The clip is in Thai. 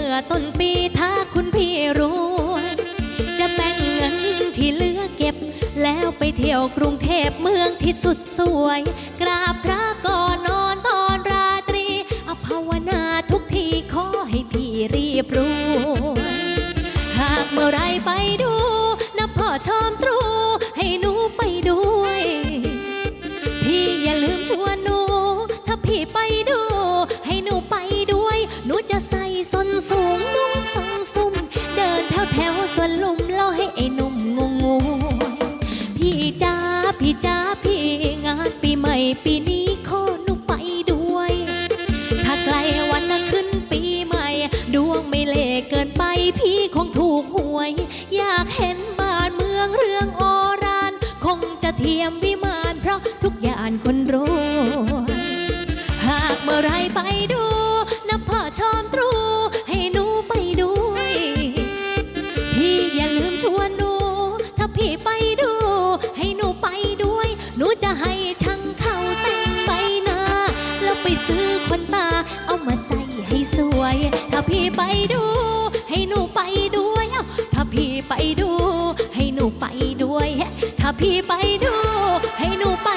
ื่อต้นปีถ้าคุณพี่รวยจะแบ่งเงินที่เหลือเก็บ แล้วไปเที่ยวกรุงเทพเมืองที่สุดสวย กราบพระก่อนนอนตอนราตรีเอาภาวนาทุกทีขอให้พี่รีบรวยหากเมื่อไรไปดูนะพ่อชอมตรู ปีนี้ขอหนูไปด้วย ถ้าใกล้วันนะขึ้นปีใหม่ ดวงไม่เล่เกินไปพี่คงถูกหวย อยากเห็นบ้านเมืองเรื่องโอรานคงจะเทียมวิมานเพราะทุกอย่างคนรวยหากเมื่อไรไปดูนะพ่อชอมตร ไปดู ให้หนูไปด้วยเอ้าถ้าพี่ไปดู ให้หนูไปด้วยถ้าพี่ไปดู ให้หนูไป